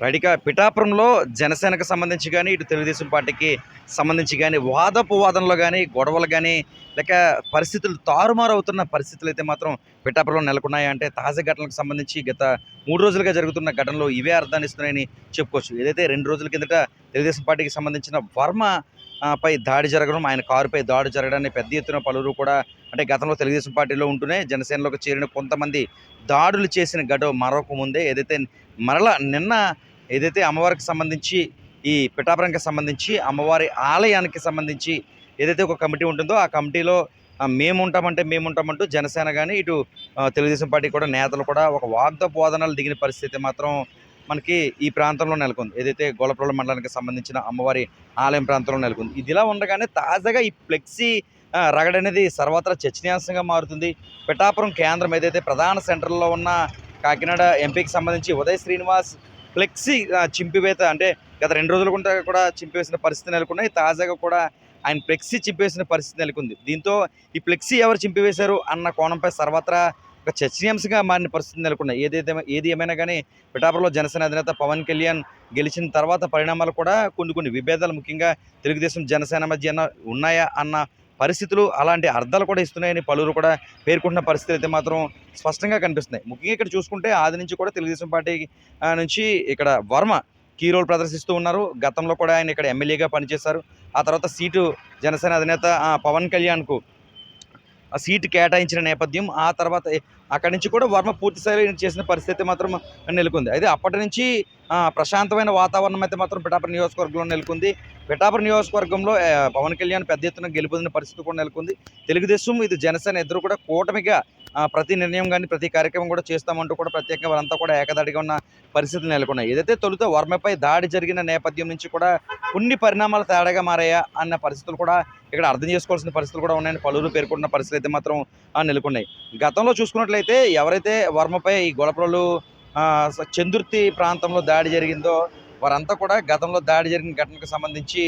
రెడీగా పిఠాపురంలో జనసేనకు సంబంధించి కానీ ఇటు తెలుగుదేశం పార్టీకి సంబంధించి కానీ వాదపు వాదనలో కానీ గొడవలు కానీ లేక పరిస్థితులు తారుమారు అవుతున్న పరిస్థితులు అయితే మాత్రం పిఠాపురంలో నెలకొన్నాయి. అంటే తాజా ఘటనలకు సంబంధించి గత మూడు రోజులుగా జరుగుతున్న ఘటనలు ఇవే అర్థాన్ని ఇస్తున్నాయని చెప్పుకోవచ్చు. ఏదైతే రెండు రోజుల కిందట తెలుగుదేశం పార్టీకి సంబంధించిన వర్మ పై దాడి జరగడం ఆయన కారుపై దాడి జరగడాన్ని పెద్ద ఎత్తున పలువురు కూడా అంటే గతంలో తెలుగుదేశం పార్టీలో ఉంటూనే జనసేనలోకి చేరిన కొంతమంది దాడులు చేసిన గడవ మరొక ముందే ఏదైతే మరల నిన్న ఏదైతే అమ్మవారికి సంబంధించి ఈ పిఠాపురంకి సంబంధించి అమ్మవారి ఆలయానికి సంబంధించి ఏదైతే ఒక కమిటీ ఉంటుందో ఆ కమిటీలో మేము ఉంటామంటే మేము ఉంటామంటూ జనసేన కానీ ఇటు తెలుగుదేశం పార్టీ కూడా నేతలు కూడా ఒక వాగ్దపోదనలు దిగిన పరిస్థితి మాత్రం మనకి ఈ ప్రాంతంలో నెలకొంది. ఏదైతే గోలప్రోల మండలానికి సంబంధించిన అమ్మవారి ఆలయం ప్రాంతంలో నెలకొంది. ఇదిలా ఉండగానే తాజాగా ఈ ఫ్లెక్సీ రగడ అనేది సర్వత్రా చర్చనీయాంశంగా మారుతుంది. పిఠాపురం కేంద్రం ఏదైతే ప్రధాన సెంటర్లో ఉన్న కాకినాడ ఎంపీకి సంబంధించి ఉదయ్ శ్రీనివాస్ ఫ్లెక్సీ చింపివేత అంటే గత రెండు రోజుల గుండా కూడా చింపివేసిన పరిస్థితి నెలకొన్నాయి. తాజాగా కూడా ఆయన ఫ్లెక్సీ చింపివేసిన పరిస్థితి నెలకొంది. దీంతో ఈ ఫ్లెక్సీ ఎవరు చింపివేశారు అన్న కోణంపై సర్వత్రా ఒక చర్చనీయాంశంగా మారిన పరిస్థితి నెలకొన్నాయి. ఏదైతే ఏది ఏమైనా కానీ పిఠాపురంలో జనసేన అధినేత పవన్ కళ్యాణ్ గెలిచిన తర్వాత పరిణామాలు కూడా కొన్ని కొన్ని విభేదాలు ముఖ్యంగా తెలుగుదేశం జనసేన మధ్య ఉన్నాయా అన్న పరిస్థితులు అలాంటి అర్థాలు కూడా ఇస్తున్నాయని పలువురు కూడా పేర్కొంటున్న పరిస్థితులు అయితే మాత్రం స్పష్టంగా కనిపిస్తున్నాయి. ముఖ్యంగా ఇక్కడ చూసుకుంటే ఆది నుంచి కూడా తెలుగుదేశం పార్టీ నుంచి ఇక్కడ వర్మ కీ రోల్ ప్రదర్శిస్తూ ఉన్నారు. గతంలో కూడా ఆయన ఇక్కడ ఎమ్మెల్యేగా పనిచేశారు. ఆ తర్వాత సీటు జనసేన అధినేత పవన్ కళ్యాణ్కు ఆ సీటు కేటాయించిన నేపథ్యం ఆ తర్వాత అక్కడి నుంచి కూడా వర్మ పూర్తి స్థాయిలో చేసిన పరిస్థితి మాత్రం నెలకొంది. అయితే అప్పటి నుంచి ప్రశాంతమైన వాతావరణం అయితే మాత్రం పిఠాపురం నియోజకవర్గంలో నెలకొంది. పిఠాపురం నియోజకవర్గంలో పవన్ కళ్యాణ్ పెద్ద ఎత్తున గెలుపొందిన పరిస్థితి కూడా నెలకొంది. తెలుగుదేశం ఇది జనసేన ఇద్దరు కూడా కూటమిగా ప్రతి నిర్ణయం కానీ ప్రతి కార్యక్రమం కూడా చేస్తామంటూ కూడా ప్రత్యేకంగా వారంతా కూడా ఏకదాటిగా ఉన్న పరిస్థితులు నెలకొన్నాయి. ఏదైతే తొలుత వర్మపై దాడి జరిగిన నేపథ్యం నుంచి కూడా కొన్ని పరిణామాలు తేడాగా మారాయా అన్న పరిస్థితులు కూడా ఇక్కడ అర్థం చేసుకోవాల్సిన పరిస్థితులు కూడా ఉన్నాయని పలువురు పేర్కొన్న పరిస్థితులు అయితే మాత్రం ఆ, నెలకొన్నాయి. గతంలో చూసుకున్నట్లయితే ఎవరైతే వర్మపై ఈ గొడపలు చందుర్తి ప్రాంతంలో దాడి జరిగిందో వారంతా కూడా గతంలో దాడి జరిగిన ఘటనకు సంబంధించి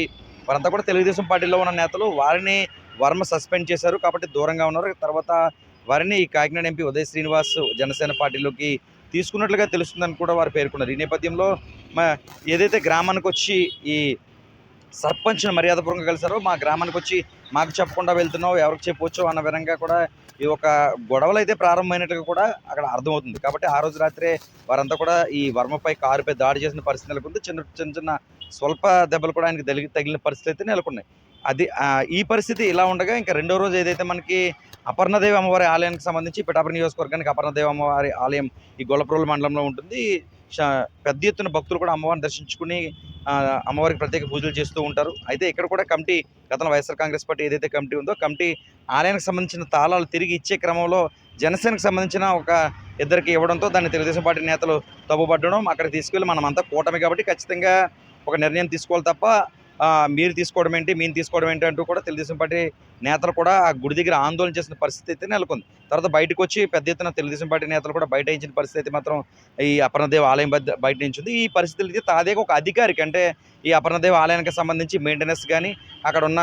వారంతా కూడా తెలుగుదేశం పార్టీలో ఉన్న నేతలు వారిని వర్మ సస్పెండ్ చేశారు కాబట్టి దూరంగా ఉన్నారు. తర్వాత వారిని ఈ కాకినాడ ఎంపీ ఉదయ్ శ్రీనివాస్ జనసేన పార్టీలోకి తీసుకున్నట్లుగా తెలుస్తుందని కూడా వారు పేర్కొన్నారు. ఈ నేపథ్యంలో మా ఏదైతే గ్రామానికి వచ్చి ఈ సర్పంచ్ను మర్యాదపూర్వకంగా కలిశారో మా గ్రామానికి వచ్చి మాకు చెప్పకుండా వెళ్తున్నావు ఎవరికి చెప్పవచ్చు అన్న విధంగా కూడా ఈ ఒక గొడవలు అయితే ప్రారంభమైనట్టుగా కూడా అక్కడ అర్థమవుతుంది. కాబట్టి ఆ రోజు రాత్రే వారంతా కూడా ఈ వర్మపై కారుపై దాడి చేసిన పరిస్థితి నెలకొంది. చిన్న చిన్న చిన్న స్వల్ప దెబ్బలు కూడా ఆయనకి తగిలి తగిలిన పరిస్థితి అయితే నెలకొన్నాయి. అది ఈ పరిస్థితి ఇలా ఉండగా ఇంకా రెండో రోజు ఏదైతే మనకి అపర్ణదేవి అమ్మవారి ఆలయానికి సంబంధించి పిఠాపురం నియోజకవర్గానికి అపర్ణదేవి అమ్మవారి ఆలయం ఈ గొల్లప్రోలు మండలంలో ఉంటుంది. పెద్ద ఎత్తున భక్తులు కూడా అమ్మవారిని దర్శించుకుని అమ్మవారికి ప్రత్యేక పూజలు చేస్తూ ఉంటారు. అయితే ఇక్కడ కూడా కమిటీ గతంలో వైఎస్ఆర్ కాంగ్రెస్ పార్టీ ఏదైతే కమిటీ ఉందో కమిటీ ఆలయానికి సంబంధించిన తాళాలు తిరిగి ఇచ్చే క్రమంలో జనసేనకు సంబంధించిన ఒక ఇద్దరికి ఇవ్వడంతో దాన్ని తెలుగుదేశం పార్టీ నేతలు తప్పుపట్టడం అక్కడ తీసుకెళ్ళి మనం అంతా కూటమి కాబట్టి ఖచ్చితంగా ఒక నిర్ణయం తీసుకోవాలి తప్ప మీరు తీసుకోవడం ఏంటి మేము తీసుకోవడం ఏంటి అంటూ కూడా తెలుగుదేశం పార్టీ నేతలు కూడా ఆ గుడి దగ్గర ఆందోళన చేసిన పరిస్థితి అయితే నెలకొంది. తర్వాత బయటకు వచ్చి పెద్ద ఎత్తున తెలుగుదేశం పార్టీ నేతలు కూడా బయట ఇచ్చిన పరిస్థితి అయితే మాత్రం ఈ అపర్ణదేవ్ ఆలయం బద్ద- బయట నుంచి ఈ ఈ పరిస్థితులకి తాదేగా ఒక అధికారికి అంటే ఈ అపర్ణదేవ్ ఆలయానికి సంబంధించి మెయింటెనెన్స్ కానీ అక్కడ ఉన్న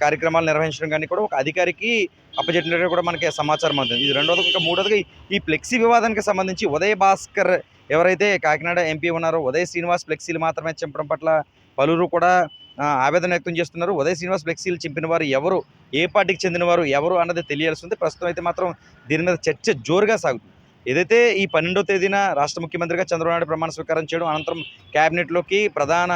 కార్యక్రమాలు నిర్వహించడం కానీ కూడా ఒక అధికారికి అప్పచెట్టినట్టు కూడా మనకి సమాచారం అవుతుంది ఇది రెండోది ఇంకా మూడోదిగా ఈ- ఫ్లెక్సీ వివాదానికి సంబంధించి ఉదయ్ భాస్కర్ ఎవరైతే కాకినాడ ఎంపీ ఉన్నారో ఉదయ్ శ్రీనివాస్ ఫ్లెక్సీలు మాత్రమే చింపడం పట్ల పలువురు కూడా ఆవేదన వ్యక్తం చేస్తున్నారు. ఉదయ శ్రీనివాస్ ఫ్లెక్సీలు చింపిన వారు ఎవరు? ఏ పార్టీకి చెందినవారు? ఎవరు? అన్నది తెలియాల్సి ఉంది. ప్రస్తుతం అయితే మాత్రం దీని మీద చర్చ జోరుగా సాగుతుంది. ఏదైతే ఈ పన్నెండో తేదీన రాష్ట్ర ముఖ్యమంత్రిగా చంద్రబాబు నాయుడు ప్రమాణ స్వీకారం చేయడం అనంతరం క్యాబినెట్లోకి ప్రధాన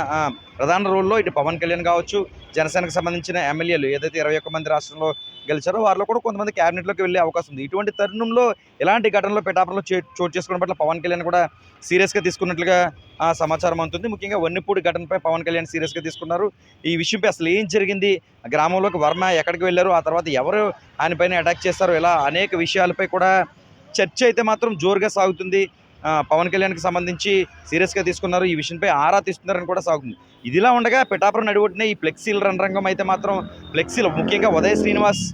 ప్రధాన రోల్లో ఇటు పవన్ కళ్యాణ్ కావచ్చు జనసేనకు సంబంధించిన ఎమ్మెల్యేలు ఏదైతే ఇరవై ఒక్క మంది రాష్ట్రంలో గెలిచారో వారిలో కూడా కొంతమంది క్యాబినెట్లోకి వెళ్ళే అవకాశం ఉంది. ఇటువంటి తరుణంలో ఎలాంటి ఘటనలో పిఠాపురంలో చోటు చేసుకోవడం పట్ల పవన్ కళ్యాణ్ కూడా సీరియస్గా తీసుకున్నట్లుగా సమాచారం అందుతుంది. ముఖ్యంగా వన్నిపూడి ఘటనపై పవన్ కళ్యాణ్ సీరియస్గా తీసుకున్నారు. ఈ విషయంపై అసలు ఏం జరిగింది? గ్రామంలోకి వర్మ ఎక్కడికి వెళ్ళారు? ఆ తర్వాత ఎవరు ఆయనపైన అటాక్ చేస్తారు ఇలా అనేక విషయాలపై కూడా చర్చ అయితే మాత్రం జోరుగా సాగుతుంది. పవన్ కళ్యాణ్కి సంబంధించి సీరియస్గా తీసుకున్నారు. ఈ విషయంపై ఆరా తీస్తున్నారని కూడా సాగుతుంది. ఇదిలా ఉండగా పిఠాపురం నడిబొట్టిన ఈ ఫ్లెక్సీల రణరంగం అయితే మాత్రం ఫ్లెక్సీలు ముఖ్యంగా ఉదయ శ్రీనివాస్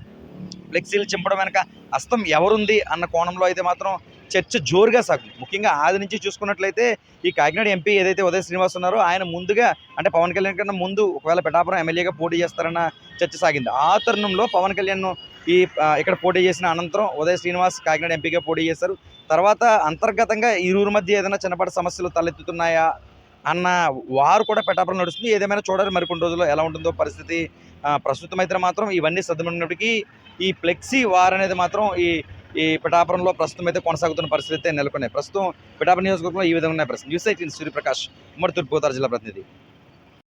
ఫ్లెక్సీలు చింపడం వెనక అస్తం ఎవరుంది అన్న కోణంలో అయితే మాత్రం చర్చ జోరుగా సాగుతుంది. ముఖ్యంగా ఆది నుంచి చూసుకున్నట్లయితే ఈ కాకినాడ ఎంపీ ఏదైతే ఉదయ శ్రీనివాస్ ఉన్నారో ఆయన ముందుగా అంటే పవన్ కళ్యాణ్ కన్నా ముందు ఒకవేళ పిఠాపురం ఎమ్మెల్యేగా పోటీ చేస్తారన్న చర్చ సాగింది. ఆ తరుణంలో పవన్ కళ్యాణ్ ఈ ఇక్కడ పోటీ చేసిన అనంతరం ఉదయ శ్రీనివాస్ కాకినాడ ఎంపీగా పోటీ చేశారు. తర్వాత అంతర్గతంగా ఇరువురు మధ్య ఏదైనా చిన్నపాటి సమస్యలు తలెత్తుతున్నాయా అన్న వారు కూడా పిఠాపురం నడుస్తుంది. ఏదేమైనా చూడాలి మరికొన్ని రోజుల్లో ఎలా ఉంటుందో పరిస్థితి. ప్రస్తుతం అయితే మాత్రం ఇవన్నీ సర్దుమన్నప్పటికీ ఈ ఫ్లెక్సీ వార్ అనేది మాత్రం ఈ ఈ పిఠాపురంలో ప్రస్తుతం అయితే కొనసాగుతున్న పరిస్థితి అయితే నెలకొన్నాయి. ప్రస్తుతం పిఠాపురం నియోజకవర్గంలో ఈ విధంగా ఉన్నాయి. ప్రస్తుతం న్యూస్ ఎయిటీన్ సూర్యప్రకాష్ ఉమ్మడి తూర్పుగోదావరి జిల్లా ప్రతినిధి.